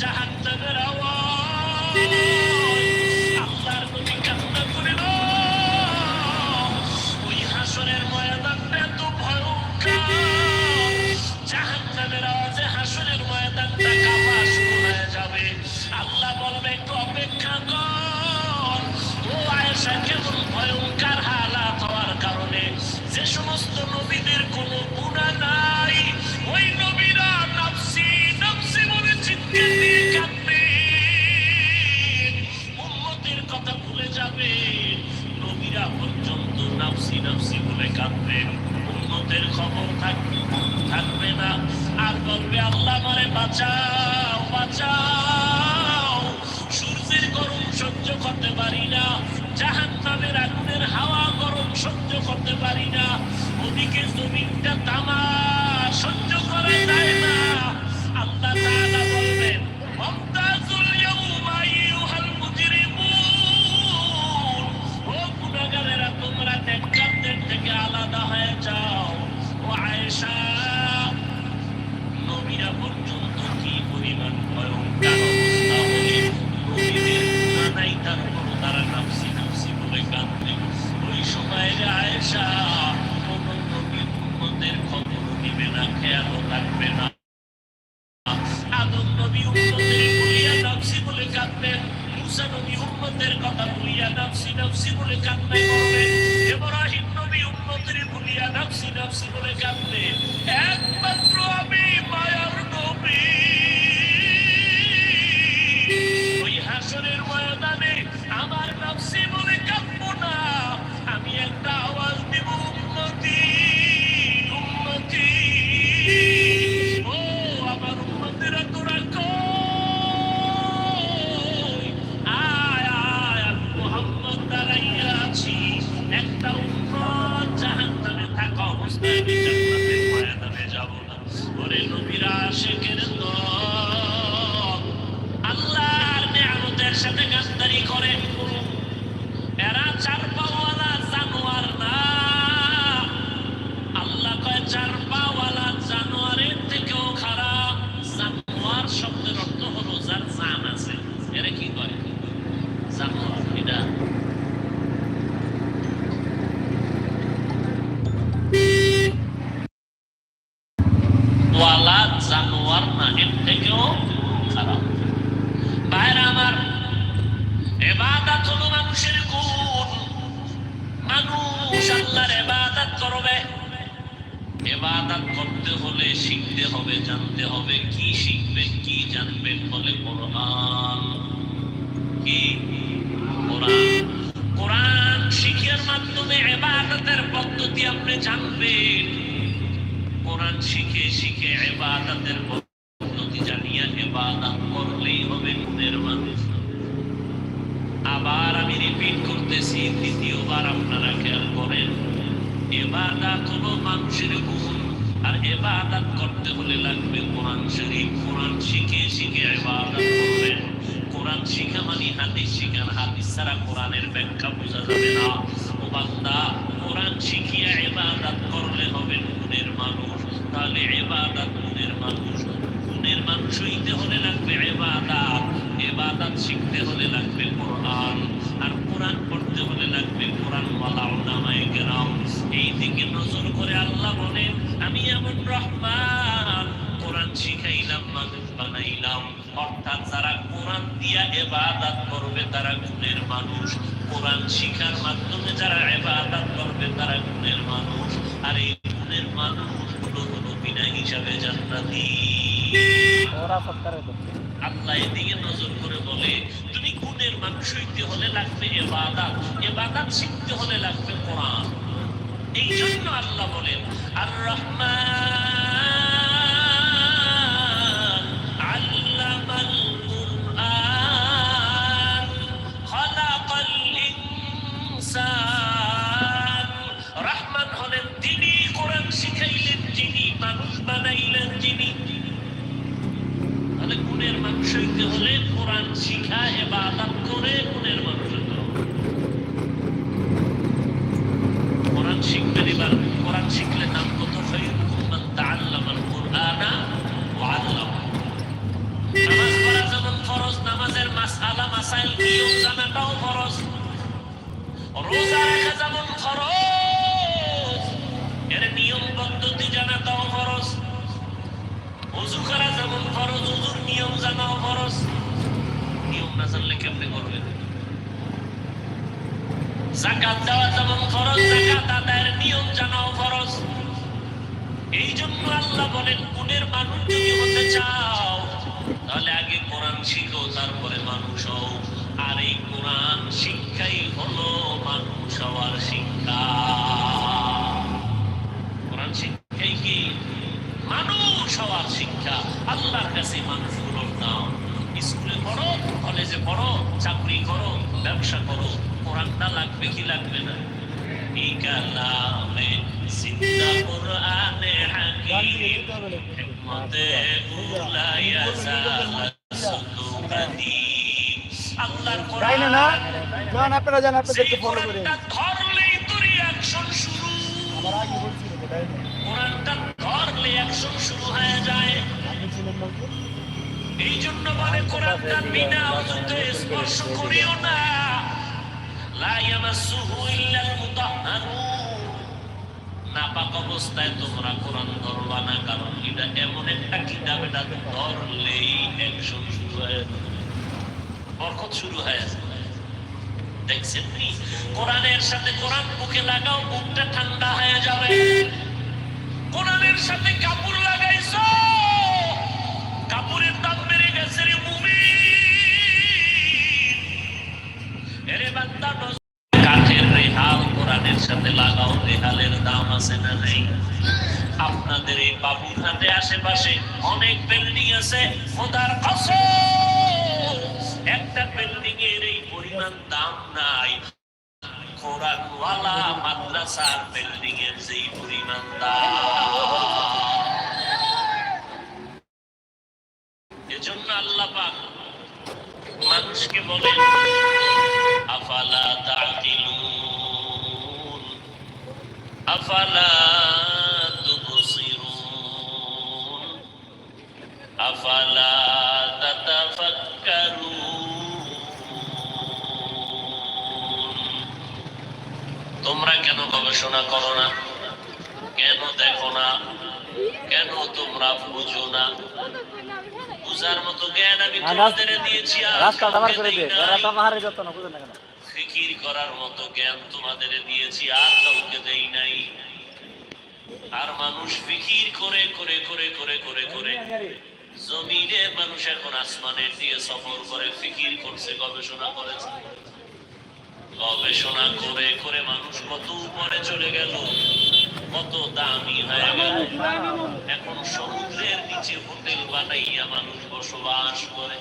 جهنم روى বাঁচাও বাঁচাও। সূর্যের গরম সহ্য করতে পারি না। জাহান নামের আগুনের হাওয়া গরম সহ্য করতে পারি না। ওদিকে জমিনটা তামা সহ্য করে যায় না siya. করে জানতে হবে কি শিখবেন কি জানবেন বলে কোরআন, কি কোরআন? শিখিয়ার মাধ্যমে এবাদতের পদ্ধতি আপনি জানবেন। কোরআন শিখে শিখে এবাদতের পদ্ধতি ইবাদত করতে হলে লাগবে কোরআন শরীফ। কোরআন শিখে শিখে ইবাদত করবেন কোরআন শিখা মানে হাদিস শিখার হাদিস ছাড়া কোরআনের ব্যাখ্যা বোঝা যাবে না। ও বান্দা, কোরআন শিখিয়া ইবাদত করলে হবে গুণের মানুষ। তাহলে ইবাদত গুণের মানুষ। গুণের মানুষ হইতে হলে লাগবে ইবাদত। ইবাদত শিখতে হলে লাগবে রহমান কোরআন শিখাইলাম মানুষ বানাইলাম। অর্থাৎ যারা কোরআন দিয়া এবাদাত করবে তারা গুণের মানুষ। কোরআন শিখার মাধ্যমে যারা এবাদাত করবে তারা গুণের মানুষ। আর এই গুণের মানুষগুলো হলো বিনা হিসাবে জান্নাতি। আল্লাহ এদিকে নজর করে বলে তুমি গুণের মানুষ হইতে হলে লাগবে এবাদাত এবাদাত শিখতে হলে লাগবে কোরআন। এই জন্য আল্লাহ বলেন আর রহমান ফরজ এই জন্য আল্লাহ বলেন, গুণের মানুষ যদি হতে চাও, তাহলে আগে কোরআন শিখো, তারপরে মানুষ হও আর এই কোরআন শিক্ষাই হলো মানুষ হওয়ার শিক্ষা কোরআন শিক্ষাই কি মানুষ হওয়ার শিক্ষা আল্লাহর কাছে মানুষগুলোর নাম স্কুলে পড়ো কলেজে পড়ো চাকরি করো ব্যবসা করো কোরআনটা লাগবে কি লাগবে না এই কালামে জিন্দা কোরআনে হাকিম হিকমতে উলা ইয়াজাল সুলুকাদিম আল্লাহর তাই না না? কোরআন আপনারা যান আপনাদেরকে ফলো করে ধরলেই তোর অ্যাকশন শুরু। আমার আগে বলছিল তো, কোরআনটা ধরলে অ্যাকশন শুরু হয়ে যায়। তো? এই জন্য বলে কোরআনটা বিনা অজুতে স্পর্শ করিও না। লা ইয়ামাসসুহু ইল্লাল মুতাহহারুন নাপাক অবস্থায় তোমরা কোরআন ধরবা না, কারণ এটা এমন একটা কিতাব এটা ধরলেই অ্যাকশন শুরু হয়ে বরকত শুরু হয়ে দেখছেন কোরআনের সাথে কোরআন বুকে লাগাও, বুকটা ঠান্ডা হয়ে যাবে। কোরআনের সাথে কাপড় লাগাইছো, কাপড়ের দাম বেড়ে গেছে রে মুমিন। এরে বান্দা সাথে লাগাও রেহালের দাম আছে না নেই। আপনাদের এই বাবুরহাটে আশেপাশে অনেক বিল্ডিং আছে, খোদার কসম। একটা বিল্ডিং এর এই পরিমাণ দাম নাই। কোরআনওয়ালা মাদ্রাসার বিল্ডিং এর যেই পরিমাণ দাম। এজন্য আল্লাহ পাক মানুষকে বলেন, আফালা আফালা তুবসিরুন আফালা তাতাফাক্কারুন তোমরা কেন গবেষণা করো না? কেন দেখো না? কেন তোমরা বুঝো না? বুঝার মতো জ্ঞান আমি তোমাদের দিয়েছি আর রাস্তাটা করে নাই। পাহাড়ে যত না বুঝেন না কেন? ফিকির করার মতো জ্ঞান তোমাদের দিয়েছি, আর কাউকে দেই নাই। আর মানুষ ফিকির করে করে করে করে করে করে। জমিনে মানুষ এখন আসমানের দিয়ে সফর করে, ফিকির করছে, গবেষণা করেছে। গবেষণা করে করে মানুষ কত উপরে চলে গেল, কত দামি হয়ে গেল। এখন সমুদ্রের নিচে হোটেল বানাইয়া মানুষ বসবাস করে।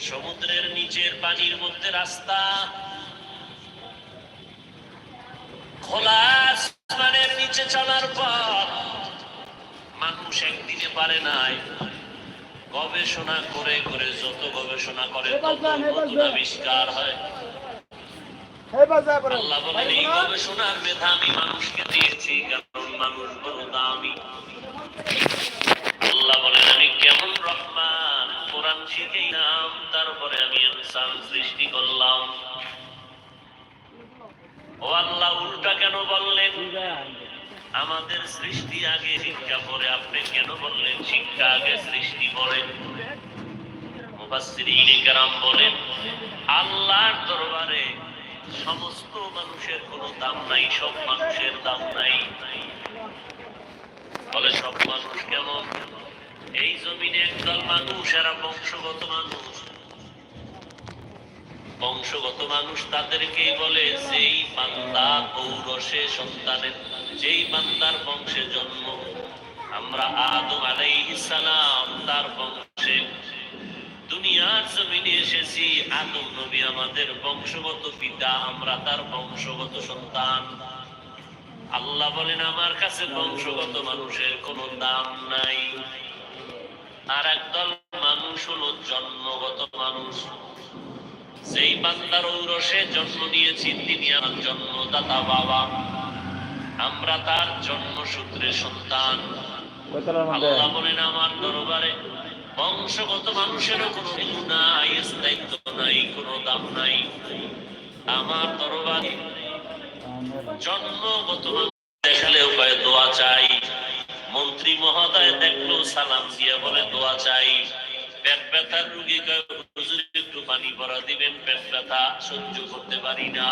সমুদ্রের নিচের পানির মধ্যে রাস্তা। খোলা আসমানের নিচে চলার পর মানুষ একদিনে পারে নাই। গবেষণা করে করে যত গবেষণা করে তত নতুন আবিষ্কার হয়। আল্লাহ বলেন এই গবেষণার মেধা আমি মানুষকে দিয়েছি কারণ মানুষ বড় দামি। আমাদের সৃষ্টি আগে শিক্ষা পরে আপনি কেন বললেন শিক্ষা আগে সৃষ্টি পরে বলেন, আল্লাহর দরবারে সমস্ত মানুষের কোনো দাম নাই, সব মানুষের দাম নাই। বলে সব মানুষ কেমন? এই জমিনে একদল মানুষ, এরা বংশগত মানুষ। বংশগত মানুষ তাদেরকেই বলে, যেই বান্দা পৌরসে সন্তানের, যেই বান্দার বংশে জন্ম, আমরা আদম সালাম তার বংশে। দুনিয়ার জমিনে এসেছি, আদম নবী আমাদের বংশগত পিতা, আমরা তার বংশগত সন্তান। আল্লাহ বলেন, আমার কাছে বংশগত মানুষের কোনো দাম নাই। আর একদল মানুষ হলো জন্মগত মানুষ। যেই বান্দার ঔরসে জন্ম নিয়েছি তিনি আমার জন্মদাতা বাবা। আমরা তার জন্মসূত্রে সন্তান। আল্লাহ বলেন আমার দরবারে বংশগত মানুষেরও কোনো মূল্য নাই স্থায়িত্ব নাই কোনো দাম নাই। আমার দরবারে জন্মগত দেখালে উপায় দোয়া চাই। মন্ত্রী মহোদয় দেখল সালাম দিয়ে বলে দোয়া চাই। পেট ব্যথার রুগী কয়, হুজুর পানি ভরা দিবেন পেট ব্যথা সহ্য করতে পারি না।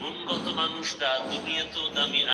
গুণগত মানুষটা দুনিয়া তো দামি